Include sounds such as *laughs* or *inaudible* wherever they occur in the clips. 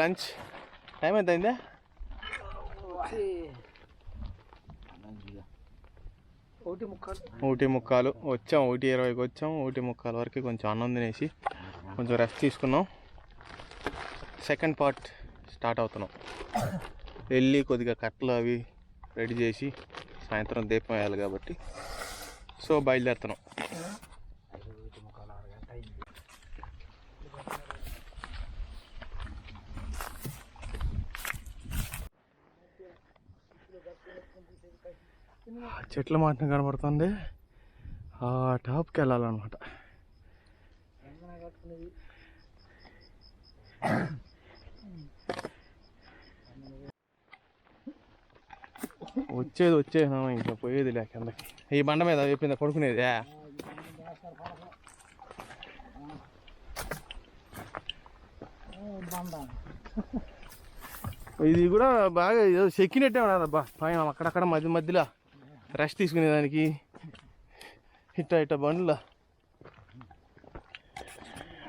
Lunch time ఎంత అయిందా ఒకటి ముక్కలు. ఒకటి ముక్కాలు. వచ్చాం ఒకటి ఇరవైకి వచ్చాం. ఒకటి ముక్కాల వరకు కొంచెం అన్నం తినేసి కొంచెం రెస్ట్ తీసుకున్నాం. సెకండ్ పార్ట్ స్టార్ట్ అవుతున్నాం. వెళ్ళి కొద్దిగా కట్టలు అవి రెడీ చేసి సాయంత్రం దీపం వేయాలి కాబట్టి సో బయలుదేరుతున్నాం ఆ చెట్ల మాట కనబడుతుంది. ఆ టాప్కి వెళ్ళాలన్నమాట. వచ్చేది వచ్చేది ఇంకా పోయేది లేక కిందకి. ఈ బండ మీద చెప్పింది పడుకునేది ఇది కూడా బాగా ఏదో చెక్కినట్టే ఉన్నదబ్బా. పైన అక్కడక్కడ మధ్య మధ్యలో. రెస్ట్ తీసుకునేదానికి ఇట్ట ఇట్ట బండ్ల.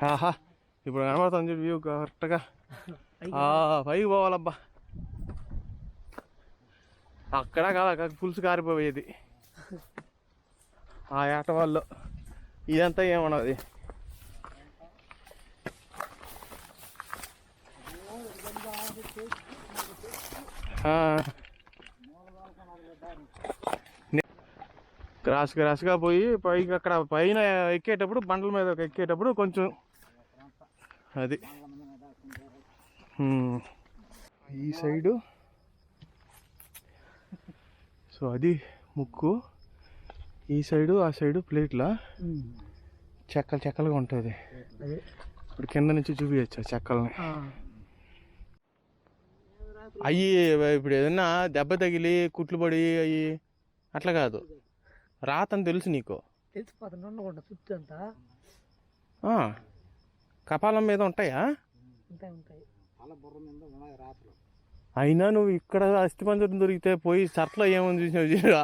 ఆహా ఇప్పుడు కనబడుతుంది చూడు వ్యూ కరెక్ట్గా ఆ, పైకి పోవాలబ్బా. అక్కడ కాదు పులుసు కారిపోయేది. ఆ ఏట వాళ్ళు. ఇదంతా ఏమన్నది? ఆ. క్రాస్ క్రాస్గా పోయి పైకి అక్కడ పైన ఎక్కేటప్పుడు బండల మీద ఎక్కేటప్పుడు కొంచెం అది. ఈ సైడు. సో అది ముక్కు. ఈ సైడు ఆ సైడు ప్లేట్ల. చెక్కలు చెక్కలుగా ఉంటుంది. ఇప్పుడు కింద నుంచి చూపించచ్చు ఆ చెక్కల్ని. అయ్యి ఇప్పుడు ఏదన్నా దెబ్బ తగిలి కుట్లు పడి అయ్యి అట్లా కాదు. రాతని తెలుసు నీకు? తెలిసిపోతుంది ఉండకుండా చుట్టూ అంతా. ఆ, కపాలం మీద ఉంటాయా? ఉంటాయి అయినా నువ్వు ఇక్కడ అస్థిపంజరం దొరికితే పోయి సర్ట్లో ఏముంది చూసినావు చూడు.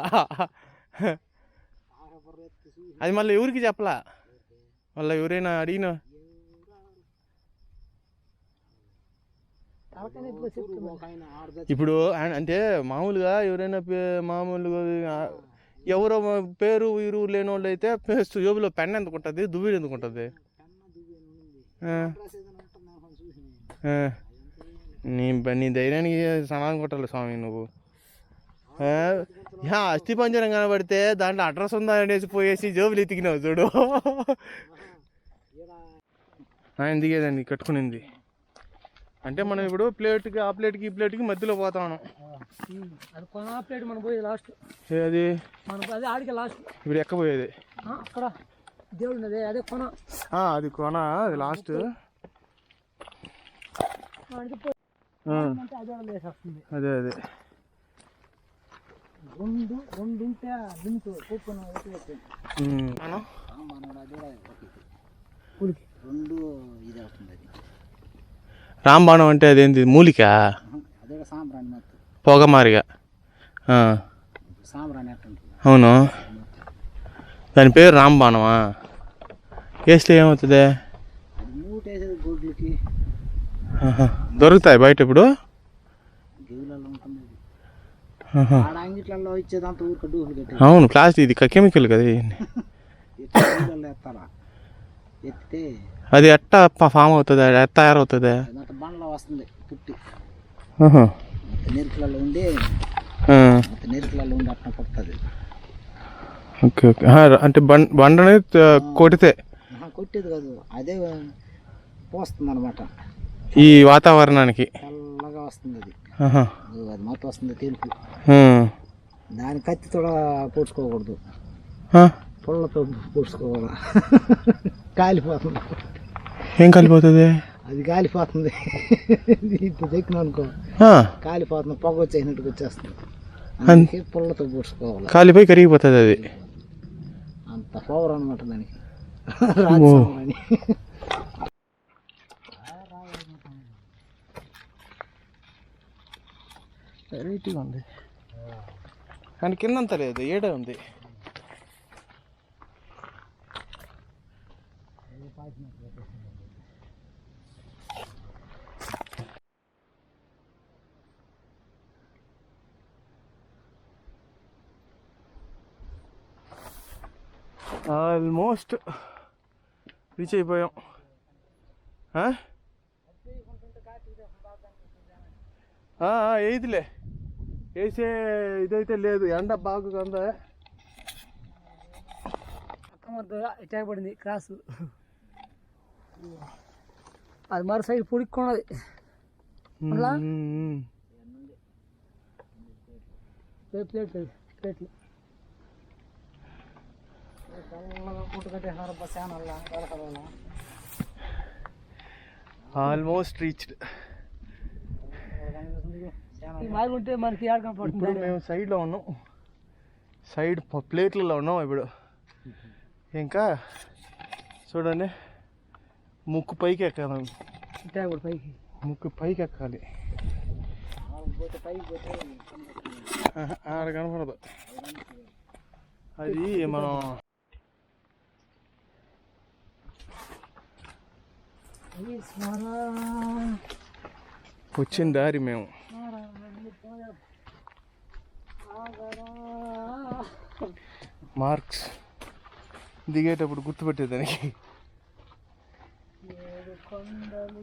అది మళ్ళీ ఎవరికి చెప్పలా? మళ్ళీ ఎవరైనా అడిగినా? ఇప్పుడు అంటే మామూలుగా ఎవరైనా మామూలుగా ఎవరో పేరు వీరు లేని వాళ్ళు అయితే పేస్ట్ జోబులో పెన్ ఎందుకు ఉంటుంది దువ్వీడు ఎందుకు ఉంటుంది. నీ నీ ధైర్యానికి సమాధానం కొట్టాలి స్వామి నువ్వు. అస్థి పంజరం కనబడితే దాంట్లో అడ్రస్ ఉందా అనేసి పోయేసి జోబులు ఎతికినావు చూడు. దిగేదండి కట్టుకునింది. అంటే మనం ఇప్పుడు ప్లేట్కి ఆ ప్లేట్కి ఈ ప్లేట్కి మధ్యలో పోతాను. అది కొన ప్లేట్ మనం పోయేది లాస్ట్. అది? మనకు అదే ఆడికి లాస్ట్. ఇప్పుడు ఎక్కబోయేది? అక్కడ. దేవుడు అదే కొన. ఆ, అది కొన అది లాస్ట్. అదే అదే అదే. రెండు రెండు ఉంటే లిమిట్. మనం రెండు ఇది అవుతుంది అది. రాంబాణం అంటే అదేంటి మూలిక? పొగమారిగా. అవును. దాని పేరు రాంబాణమా? వేస్తే ఏమవుతుంది. దొరుకుతాయి బయట ఇప్పుడు? అవును ప్లాస్టిక్ ఇది కెమికల్ కదా *laughs* ఎత్తితే అది ఎట్ట ఫామ్ అవుతుంది? అది ఎట్ట తయారవుతుంది? బండ్లో వస్తుంది పుట్టి ఉండి ఉండి అట్లా పుడుతుంది ఓకే ఓకే. అంటే బండ బండని త- కొడితే కొట్టేది కాదు. అదే పోస్తుంది అనమాట ఈ వాతావరణానికి? వస్తుంది అది. అది మొత్తం వస్తుంది తెలుపు. దాని కత్తి కూడా పూడ్చుకోకూడదు. పుల్లతో పూడ్చుకోవాలి? *laughs* కాలిపోతుంది. ఏం కలిపోతుంది? అది కాలిపోతుంది. ఇప్పుడు చెక్కిన అనుకో. కాలిపోతుంది పొగ వచ్చేసినట్టుగా వచ్చేస్తుంది. అందుకే పుల్లతో పూడ్చుకోవాలి. కాలిపోయి కరిగిపోతుంది అది. అంత పవర్ అనమాట దానికి. రాజసామని వెరైటీగా ఉంది. కానీ కిందంత లేదు ఏడే ఉంది. ఆల్మోస్ట్ రీచ్ అయిపోయాం ఆ? ఆ, ఆ, వేయదులే వేసే ఇదైతే లేదు ఎండ బాగా అందా అక్క మరి అటాక్ పడింది క్రాస్ అది మరి సైడ్ పొడుక్కున్నది అలా? ప్లేట్ ప్లేట్ ప్లేట్లు ఆల్మోస్ట్ రీచ్డ్ ఇప్పుడు మేము సైడ్లో ఉన్నాం. సైడ్ ప్లేట్లలో ఉన్నాం ఇప్పుడు. ఇంకా చూడండి ముక్కు పైకి ఎక్కాలి. పైకి. ముక్కు పైకి ఎక్కాలి. ఆడ కనపడదు. అది మనం వచ్చిన దారి మేము. మార్క్స్ దిగేటప్పుడు గుర్తుపెట్టేదానికి కొండలు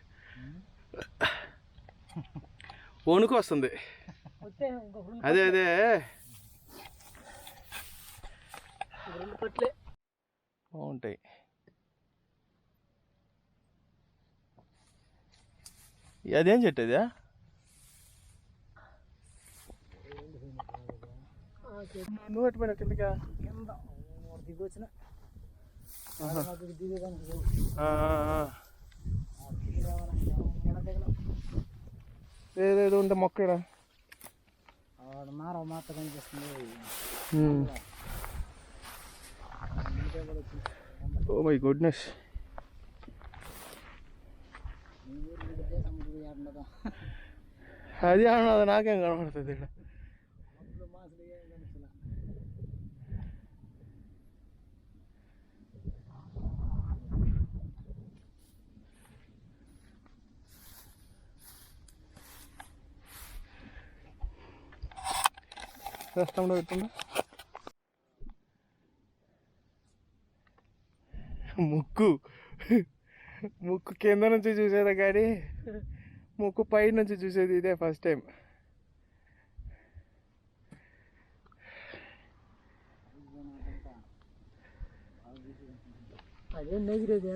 వణుకు వస్తుంది అదే అదే. రెండు పట్లే. బాగుంటాయి. అదేం చెట్టు అదే నువ్వు ఎట్టుపోయినా కిందకా? దిగి వచ్చిన. దిగి ఏదేదో ఉంటే మొక్క ఈడ. ఆడ మారవ మాత కనిపిస్తుంది ఉమ్. ఓ మై గుడ్నెస్ అది అన్నది నాకేం కనబడుతుంది ఇక్కడ రెస్టారెంట్ పెట్టండి ముక్కు. ముక్కు కింద నుంచి చూసేదా కానీ ముక్కు పై నుంచి చూసేది ఇదే ఫస్ట్ టైం. అదేం నెగిరేదే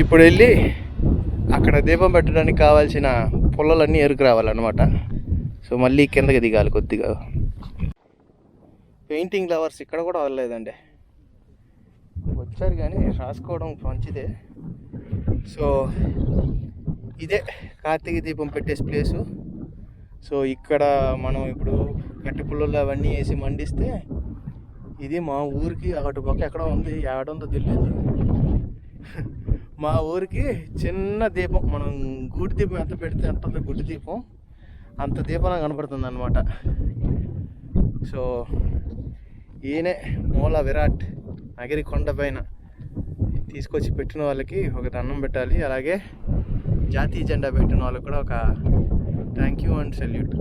ఇప్పుడు వెళ్ళి అక్కడ దీపం పెట్టడానికి కావాల్సిన పుల్లలన్నీ ఎరుకు రావాలన్నమాట. సో మళ్ళీ కిందకి దిగాలి కొద్దిగా. పెయింటింగ్ లవర్స్ ఇక్కడ కూడా వదలలేదండి వచ్చారు కానీ రాసుకోవడం మంచిదే. సో ఇదే కార్తీక దీపం పెట్టేసి ప్లేసు. సో ఇక్కడ మనం ఇప్పుడు గట్టి పుల్లలు అవన్నీ వేసి మండిస్తే ఇది మా ఊరికి అటు పక్క ఎక్కడ ఉంది ఏడుందో తెలియదు మా ఊరికి చిన్న దీపం మనం గుడి దీపం ఎంత పెడితే ఎంత గుడి దీపం. అంత దీపం కనపడుతుంది అనమాట సో ఈయనే మూల విరాట్ నగిరి కొండ పైన తీసుకొచ్చి పెట్టిన వాళ్ళకి ఒక దండం పెట్టాలి. అలాగే జాతీయ జెండా పెట్టిన వాళ్ళకి కూడా ఒక thank you and salute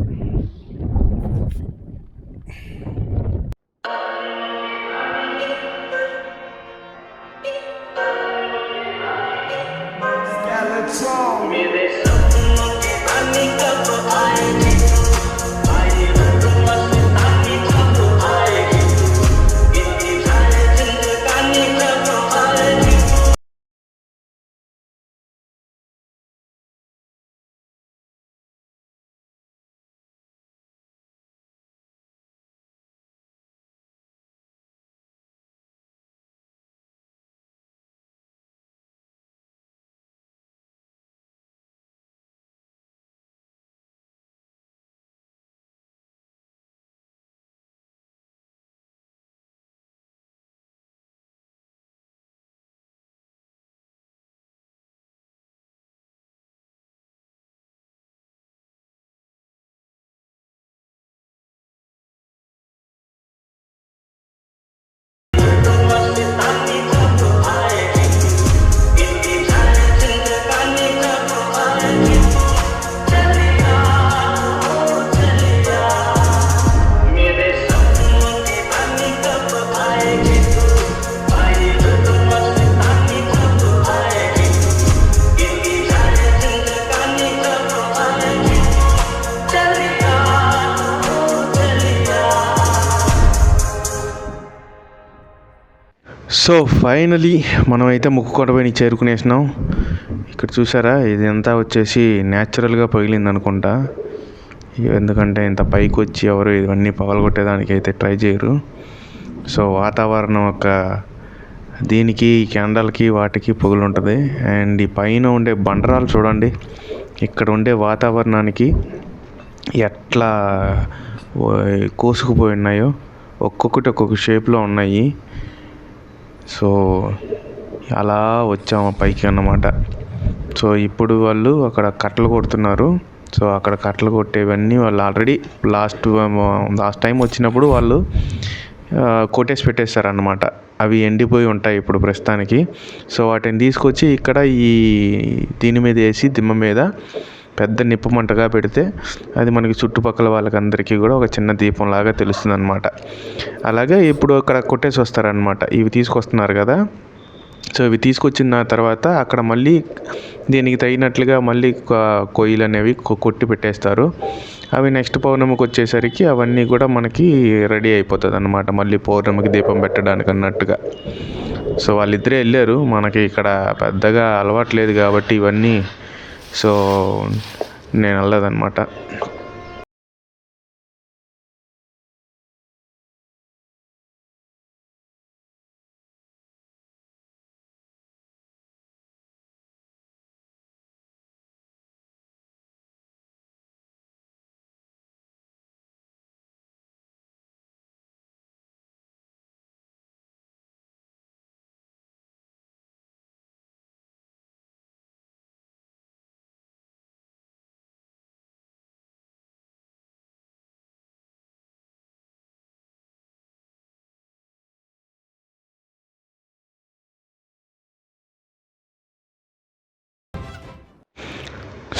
so finally మనమైతే ముక్కు పైన చేరుకునేసినాం. ఇక్కడ చూసారా? ఇది అంతా వచ్చేసి న్యాచురల్గా పగిలింది అనుకుంటా ఎందుకంటే ఇంత పైకి వచ్చి ఎవరు ఇవన్నీ పగలగొట్టేదానికి అయితే ట్రై చేయరు. సో వాతావరణం ఒక దీనికి కెండల్కి వాటికి పొగులు ఉంటుంది అండ్ ఈ పైన ఉండే బండరాలు చూడండి. ఇక్కడ ఉండే వాతావరణానికి ఎట్లా కోసుకుపోయి ఉన్నాయో ఒక్కొక్కటి ఒక్కొక్క షేప్లో ఉన్నాయి. సో అలా వచ్చాము పైకి అన్నమాట. సో ఇప్పుడు వాళ్ళు అక్కడ కట్టలు కొడుతున్నారు. సో అక్కడ కట్టలు కొట్టేవన్నీ వాళ్ళు ఆల్రెడీ లాస్ట్ లాస్ట్ టైం వచ్చినప్పుడు వాళ్ళు కొట్టేసి పెట్టేస్తారు అన్నమాట అవి ఎండిపోయి ఉంటాయి ఇప్పుడు ప్రస్తుతానికి. సో వాటిని తీసుకొచ్చి ఇక్కడ ఈ దీని మీద వేసి దిమ్మ మీద పెద్ద నిప్పు మంటగా పెడితే అది మనకి చుట్టుపక్కల వాళ్ళకందరికీ కూడా ఒక చిన్న దీపం లాగా తెలుస్తుంది అనమాట అలాగే ఇప్పుడు అక్కడ కొట్టేసి వస్తారనమాట ఇవి తీసుకొస్తున్నారు కదా. సో ఇవి తీసుకొచ్చిన తర్వాత అక్కడ మళ్ళీ దీనికి తగినట్లుగా మళ్ళీ కొయ్యలు అనేవి కొ- కొట్టి పెట్టేస్తారు. అవి నెక్స్ట్ పౌర్ణమికి వచ్చేసరికి అవన్నీ కూడా మనకి రెడీ అయిపోతుంది అనమాట మళ్ళీ పౌర్ణమికి దీపం పెట్టడానికి అన్నట్టుగా. సో వాళ్ళిద్దరే వెళ్ళారు. మనకి ఇక్కడ పెద్దగా అలవాటు లేదు కాబట్టి ఇవన్నీ సో నేను వెళ్ళదన్నమాట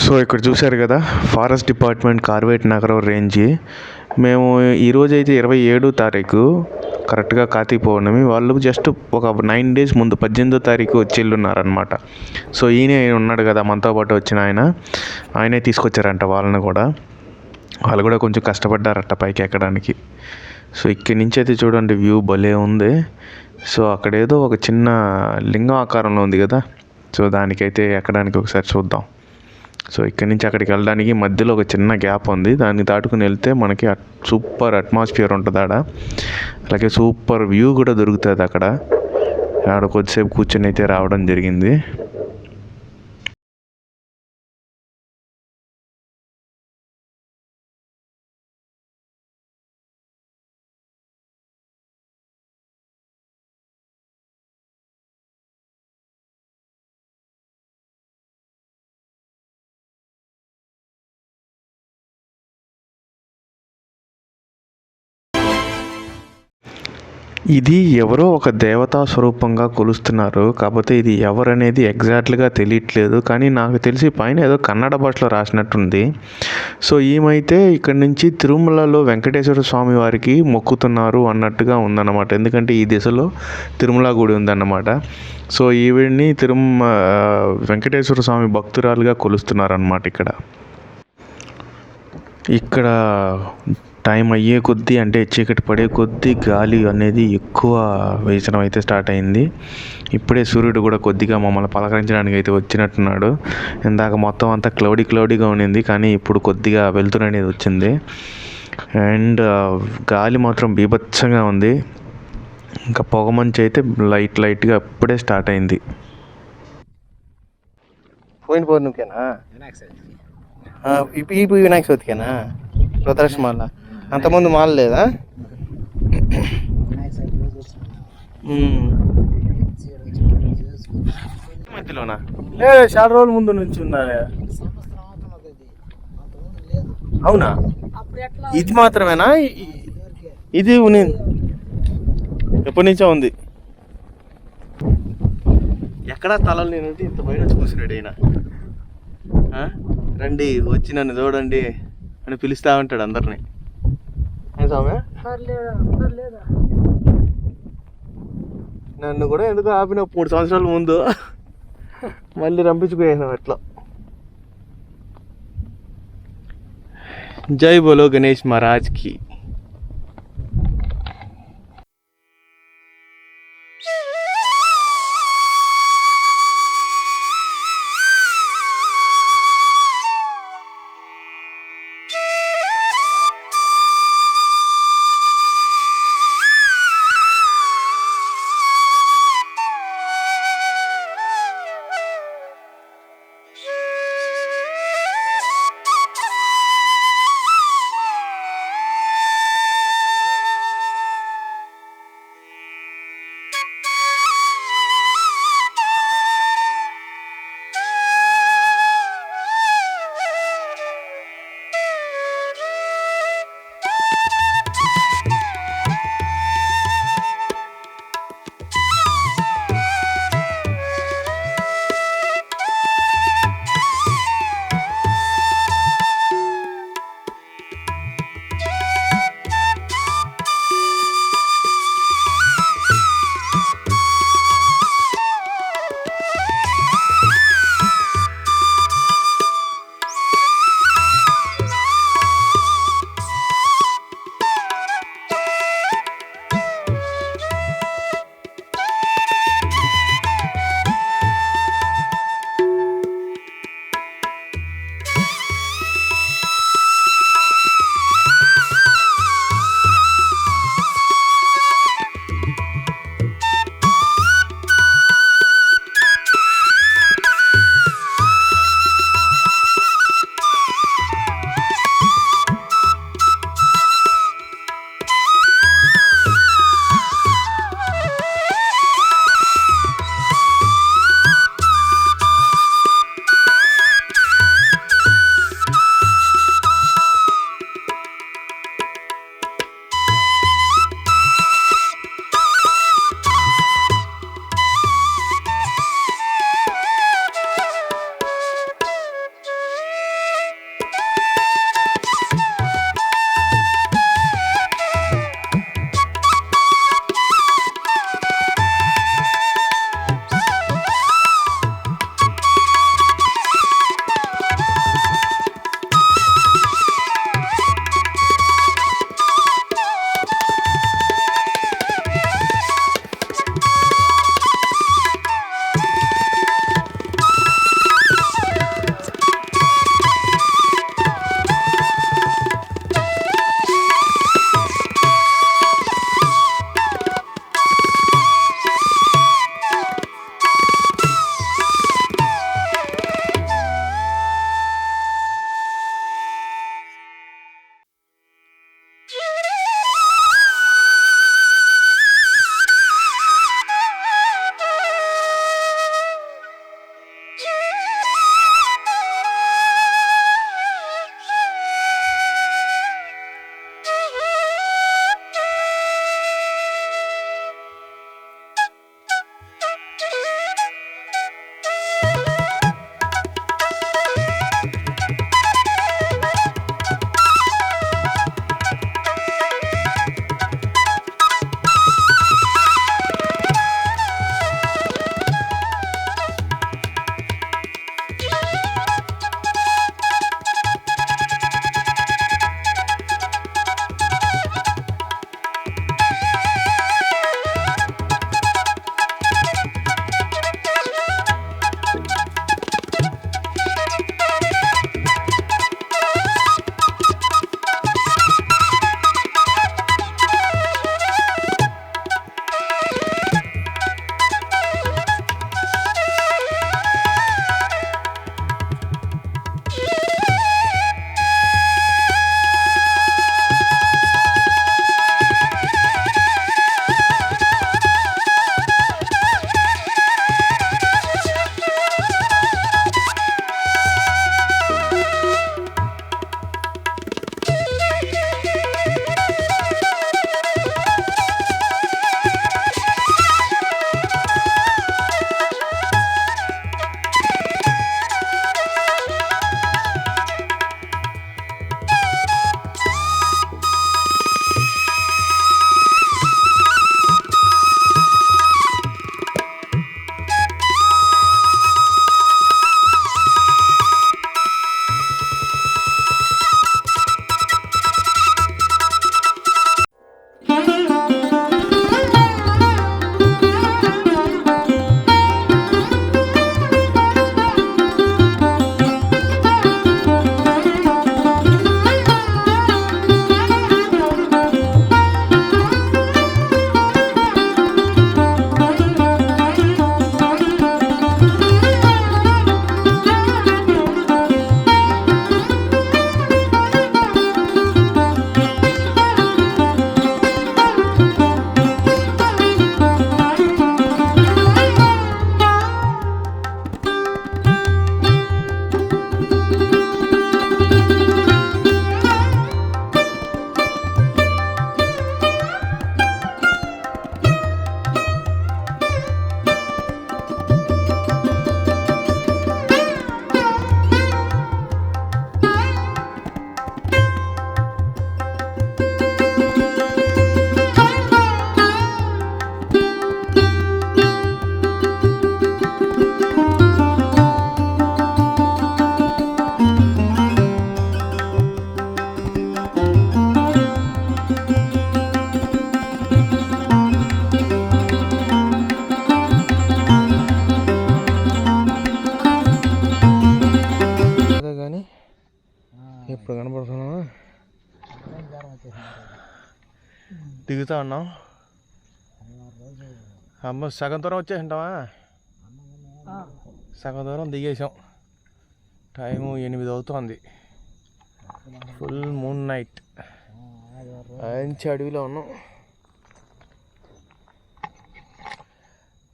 సో ఇక్కడ చూశారు కదా ఫారెస్ట్ డిపార్ట్మెంట్ కార్వేట్ నగరం రేంజ్. మేము ఈరోజు అయితే ఇరవై ఏడో తారీఖు కరెక్ట్గా కార్తీక పౌర్ణమి. వాళ్ళు జస్ట్ ఒక నైన్ డేస్ ముందు పద్దెనిమిదో తారీఖు వచ్చి వెళ్ళున్నారనమాట సో ఈయన ఉన్నాడు కదా మనతో పాటు వచ్చిన ఆయన. ఆయనే తీసుకొచ్చారంట వాళ్ళని కూడా. వాళ్ళు కూడా కొంచెం కష్టపడ్డారట పైకి ఎక్కడానికి. సో ఇక్కడి నుంచి అయితే చూడండి వ్యూ భలే ఉంది. సో అక్కడ ఏదో ఒక చిన్న లింగం ఆకారంలో ఉంది కదా. సో దానికైతే ఎక్కడానికి ఒకసారి చూద్దాం. సో ఇక్కడి నుంచి అక్కడికి వెళ్ళడానికి మధ్యలో ఒక చిన్న గ్యాప్ ఉంది. దాన్ని దాటుకుని వెళ్తే మనకి అట్- సూపర్ అట్మాస్ఫియర్ ఉంటుంది ఆడ. అలాగే సూపర్ వ్యూ కూడా దొరుకుతుంది అక్కడ. ఆడ కొద్దిసేపు కూర్చొని అయితే రావడం జరిగింది. ఇది ఎవరో ఒక దేవతా స్వరూపంగా కొలుస్తున్నారు. కాకపోతే ఇది ఎవరనేది ఎగ్జాక్ట్గా తెలియట్లేదు. కానీ నాకు తెలిసి పైన ఏదో కన్నడ భాషలో రాసినట్టుంది. సో ఈమైతే ఇక్కడ నుంచి తిరుమలలో వెంకటేశ్వర స్వామి వారికి మొక్కుతున్నారు అన్నట్టుగా ఉందన్నమాట. ఎందుకంటే ఈ దిశలో తిరుమల గుడి ఉందన్నమాట. సో ఈవిడ్ని తిరుమ వెంకటేశ్వర స్వామి భక్తురాలుగా కొలుస్తున్నారన్నమాట ఇక్కడ. ఇక్కడ టైం అయ్యే కొద్దీ అంటే చీకటి పడే కొద్దీ గాలి అనేది ఎక్కువ వేసడం అయితే స్టార్ట్ అయింది. ఇప్పుడే సూర్యుడు కూడా కొద్దిగా మమ్మల్ని పలకరించడానికి అయితే వచ్చినట్టున్నాడు. ఇందాక మొత్తం అంతా క్లౌడీ క్లౌడీగా ఉండింది కానీ ఇప్పుడు కొద్దిగా వెలుతురు అనేది వచ్చింది. అండ్ గాలి మాత్రం బీభత్సంగా ఉంది. ఇంకా పొగమంచు అయితే లైట్ లైట్గా అప్పుడే స్టార్ట్ అయింది. పోయిన పౌర్ణమికేనా? వినాయక చవితికి. ఇప్పుడు వినాయక చవితికేనా? ప్రదర్శన మాల అంతకుముందు మాల లేదా వినాయక చవితి రోజు వచ్చిన మధ్యలోనా? లే చాలా రోజుల ముందు నుంచి అవునా? ఇది మాత్రమేనా? ఇది ఉని ఎప్పటి నుంచో ఉంది. ఎక్కడా తలలు నేనంటే ఇంత బయట కూర్చున్నాడు ఈయన. ఆ? రండి వచ్చి నన్ను చూడండి అని పిలుస్తా ఉంటాడు అందరిని. స్వామి నన్ను కూడా ఎందుకు ఆపిన మూడు సంవత్సరాల ముందు? మళ్ళీ రంపించుకునేసాం ఎట్లా జై బోలో గణేష్ మహారాజ్కి. ఎప్పుడు కనపడుతున్నావా? దిగుతా ఉన్నాం అమ్మ సగం దూరం వచ్చేసింటావా? సగం దూరం దిగేసాం టైము ఎనిమిది అవుతోంది. Full moon night. మంచి అడవిలో ఉన్నాం.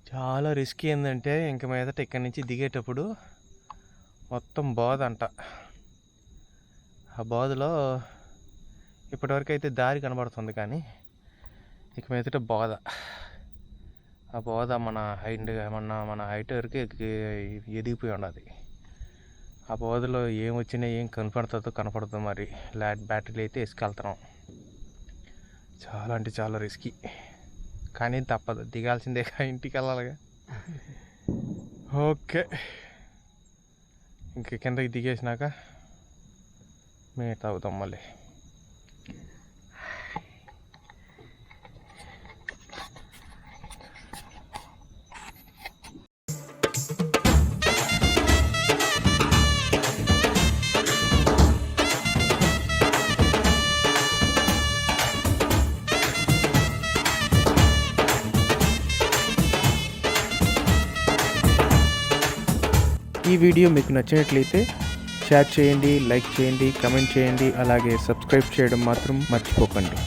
చాలా రిస్క్ ఏంటంటే ఇంక మీదట ఇక్కడి నుంచి దిగేటప్పుడు మొత్తం బాధ అంట. ఆ బోధలో ఇప్పటివరకు అయితే దారి కనబడుతుంది కానీ ఇక మీదట బోధ. ఆ బోధ మన హైట్ మన మన హైట్ వరకు ఎదిగిపోయి ఉన్నది ఆ బోధలో ఏం వచ్చినా ఏం కనపడుతుందో కనపడుతుందో మరి. లాడ్ బ్యాటరీలు అయితే వేసుకెళ్తున్నాం. చాలా అంటే చాలా రిస్కీ కానీ తప్పదు. దిగాల్సిందే ఇంటికి వెళ్ళాలిగా. *laughs* ఓకే. ఇంక కిందకి దిగేసినాక మేట్ అవుతాం మళ్ళీ ఈ వీడియో మీకు నచ్చినట్లయితే షేర్ చేయండి లైక్ చేయండి కమెంట్ చేయండి అలాగే సబ్స్క్రైబ్ చేయడం మాత్రం మర్చిపోకండి.